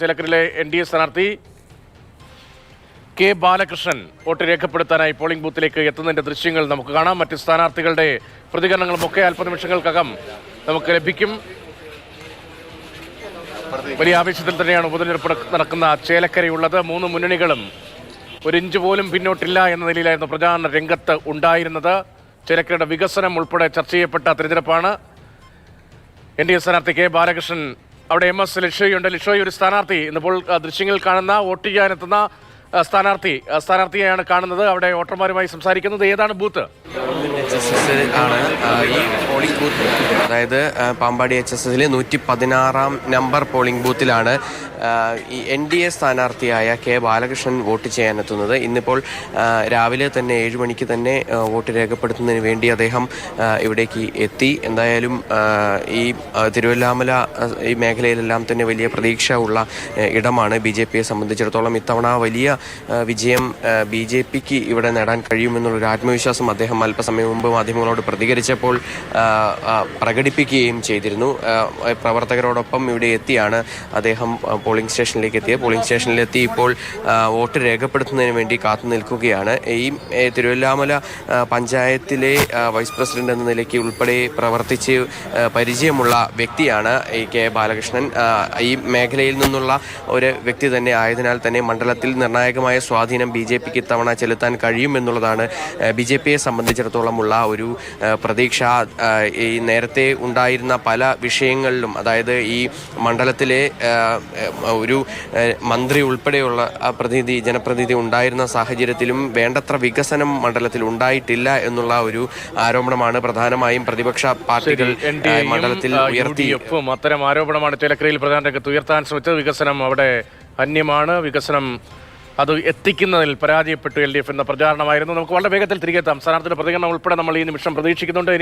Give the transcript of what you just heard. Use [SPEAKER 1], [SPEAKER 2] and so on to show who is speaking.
[SPEAKER 1] ചേലക്കരയിലെ N D A സ്ഥാനാർത്ഥി K Balakrishnan vote രേഖപ്പെടുത്താനായി polling ബൂത്തിലേക്ക് എത്തുന്നതിന്റെ ദൃശ്യങ്ങൾ നമുക്ക് കാണാം. മറ്റ് സ്ഥാനാർത്ഥികളുടെ പ്രതികരണങ്ങളുമൊക്കെ അല്പനിമിഷങ്ങൾക്കകം നമുക്ക് ലഭിക്കും. വലിയ ആവേശത്തിൽ തന്നെയാണ് ഉപതെരഞ്ഞെടുപ്പ് നടക്കുന്ന ചേലക്കരയുള്ളത്. മൂന്ന് മുന്നണികളും ഒരു ഇഞ്ച് പോലും പിന്നോട്ടില്ല എന്ന നിലയിലായിരുന്നു പ്രചാരണ രംഗത്ത് ഉണ്ടായിരുന്നത്. ചേലക്കരയുടെ വികസനം ഉൾപ്പെടെ ചർച്ച ചെയ്യപ്പെട്ട തെരഞ്ഞെടുപ്പാണ്. എൻ ഡി എ സ്ഥാനാർത്ഥി കെ ബാലകൃഷ്ണൻ അവിടെ എം എസ് ലക്ഷയുണ്ട് ലക്ഷയ് ഒരു സ്ഥാനാർത്ഥി. ഇന്നിപ്പോൾ ദൃശ്യങ്ങളിൽ കാണുന്ന വോട്ട് ചെയ്യാനെത്തുന്ന സ്ഥാനാർത്ഥി സ്ഥാനാർത്ഥിയാണ് കാണുന്നത്. അവിടെ വോട്ടർമാരുമായി സംസാരിക്കുന്നത്. ഏതാണ് ബൂത്ത്?
[SPEAKER 2] ആണ് ഈ പോളിംഗ് ബൂത്ത് അതായത് പാമ്പാടി എച്ച് എസ് എസിലെ നൂറ്റി പതിനാറാം നമ്പർ പോളിംഗ് ബൂത്തിലാണ് ഈ എൻ ഡി എ സ്ഥാനാർത്ഥിയായ കെ ബാലകൃഷ്ണൻ വോട്ട് ചെയ്യാനെത്തുന്നത് ഇന്നിപ്പോൾ രാവിലെ തന്നെ ഏഴ് മണിക്ക് തന്നെ വോട്ട് രേഖപ്പെടുത്തുന്നതിന് വേണ്ടി അദ്ദേഹം ഇവിടേക്ക് എത്തി. എന്തായാലും ഈ തിരുവല്ലാമല ഈ മേഖലയിലെല്ലാം തന്നെ വലിയ പ്രതീക്ഷ ഉള്ള ഇടമാണ് ബി ജെ പിയെ സംബന്ധിച്ചിടത്തോളം. ഇത്തവണ വലിയ വിജയം ബി ജെ പിക്ക് ഇവിടെ നേടാൻ കഴിയുമെന്നുള്ളൊരു ആത്മവിശ്വാസം അദ്ദേഹം അല്പസമയം മുമ്പ് മാധ്യമങ്ങളോട് പ്രതികരിച്ചപ്പോൾ പ്രകടിപ്പിക്കുകയും ചെയ്തിരുന്നു. പ്രവർത്തകരോടൊപ്പം ഇവിടെ എത്തിയാണ് അദ്ദേഹം പോളിംഗ് സ്റ്റേഷനിലേക്ക് എത്തിയത്. പോളിംഗ് സ്റ്റേഷനിലെത്തി ഇപ്പോൾ വോട്ട് രേഖപ്പെടുത്തുന്നതിന് വേണ്ടി കാത്തു നിൽക്കുകയാണ്. ഈ തിരുവല്ലാമല പഞ്ചായത്തിലെ വൈസ് പ്രസിഡന്റ് എന്ന നിലയ്ക്ക് ഉൾപ്പെടെ പ്രവർത്തിച്ച് പരിചയമുള്ള വ്യക്തിയാണ് ഈ കെ ബാലകൃഷ്ണൻ. ഈ മേഖലയിൽ നിന്നുള്ള ഒരു വ്യക്തി തന്നെ ആയതിനാൽ തന്നെ മണ്ഡലത്തിൽ നിർണായകമായ സ്വാധീനം ബി ജെ പിക്ക് ഇത്തവണ ചെലുത്താൻ കഴിയുമെന്നുള്ളതാണ് ബി ജെ പിയെ സംബന്ധിച്ചിടത്തോളമുള്ള ഒരു പ്രതീക്ഷ. ഈ നേരത്തെ ഉണ്ടായിരുന്ന പല വിഷയങ്ങളിലും അതായത് ഈ മണ്ഡലത്തിലെ ഒരു മന്ത്രി ഉൾപ്പെടെയുള്ള പ്രതിനിധി ജനപ്രതിനിധി ഉണ്ടായിരുന്ന സാഹചര്യത്തിലും വേണ്ടത്ര വികസനം മണ്ഡലത്തിൽ ഉണ്ടായിട്ടില്ല എന്നുള്ള ഒരു ആരോപണമാണ് പ്രധാനമായും പ്രതിപക്ഷ പാർട്ടികൾ മണ്ഡലത്തിൽ ഉയർത്തി
[SPEAKER 1] അത്തരം ആരോപണമാണ് ചേലക്കരയിൽ പ്രധാന രംഗത്ത് ഉയർത്താൻ ശ്രമിച്ചത്. വികസനം അവിടെ അന്യമാണ്. വികസനം അത് എത്തിക്കുന്നതിൽ പരാജയപ്പെട്ടു എൽ ഡി എഫ് എന്ന പ്രചാരണമായിരുന്നു. നമുക്ക് വളരെ വേഗത്തിൽ തിരികെ എത്താം. സ്ഥാനാർത്ഥിയുടെ പ്രതികരണം ഉൾപ്പെടെ നമ്മൾ ഈ നിമിഷം പ്രതീക്ഷിക്കുന്നുണ്ട്.